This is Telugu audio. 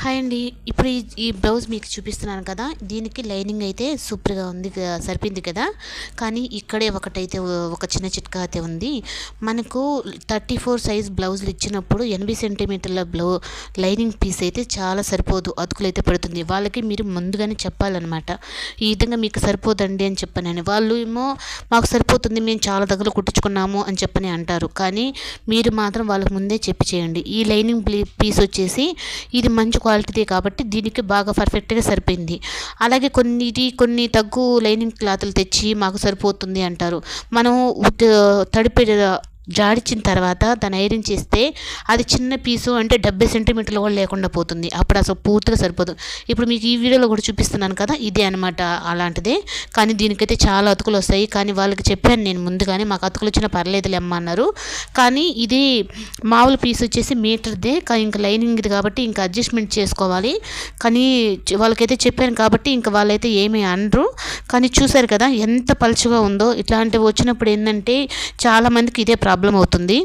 హాయ్ అండి. ఇప్పుడు ఈ ఈ బ్లౌజ్ మీకు చూపిస్తున్నాను కదా. దీనికి లైనింగ్ అయితే సూపర్గా ఉంది సరిపోయింది కదా. కానీ ఇక్కడే ఒకటైతే ఒక చిన్న చిట్కా అయితే ఉంది. మనకు థర్టీ ఫోర్ సైజ్ బ్లౌజులు ఇచ్చినప్పుడు ఎనభై సెంటీమీటర్ల బ్లౌ లైనింగ్ పీస్ అయితే చాలా సరిపోదు అతుకులు అయితే పడుతుంది. వాళ్ళకి మీరు ముందుగానే చెప్పాలన్నమాట. ఈ విధంగా మీకు సరిపోదండి అని చెప్పానని. వాళ్ళు ఏమో మాకు సరిపోతుంది మేము చాలా దగ్గర కుట్టించుకున్నాము అని చెప్పని అంటారు. కానీ మీరు మాత్రం వాళ్ళకి ముందే చెప్పి చేయండి. ఈ లైనింగ్ పీస్ వచ్చేసి ఇది మంచి క్వాలిటీదే కాబట్టి దీనికి బాగా పర్ఫెక్ట్గా సరిపోయింది. అలాగే కొన్ని కొన్ని తగ్గు లైనింగ్ క్లాతులు తెచ్చి మాకు సరిపోతుంది అంటారు. మనం ఉత్- తడిపి జాడిచ్చిన తర్వాత దాన్ని ఐరన్ చేస్తే అది చిన్న పీసు అంటే డెబ్బై సెంటీమీటర్లు కూడా లేకుండా పోతుంది. అప్పుడు అసలు పూర్తిగా సరిపోదు. ఇప్పుడు మీకు ఈ వీడియోలో కూడా చూపిస్తున్నాను కదా ఇదే అనమాట అలాంటిదే. కానీ దీనికైతే చాలా అతుకులు వస్తాయి. కానీ వాళ్ళకి చెప్పాను నేను ముందుగానే మాకు అతుకులు వచ్చినా పర్లేదులే అమ్మ అన్నారు. కానీ ఇది మామూలు పీస్ వచ్చేసి మీటర్దే కానీ ఇంకా లైనింగ్ ఇది కాబట్టి ఇంకా అడ్జస్ట్మెంట్ చేసుకోవాలి. కానీ వాళ్ళకైతే చెప్పాను కాబట్టి ఇంకా వాళ్ళైతే ఏమీ అనరు. కానీ చూశారు కదా ఎంత పలుచగా ఉందో. ఇట్లాంటివి వచ్చినప్పుడు ఏంటంటే చాలామందికి ఇదే ప్రాబ్లం ప్రాబ్లం అవుతుంది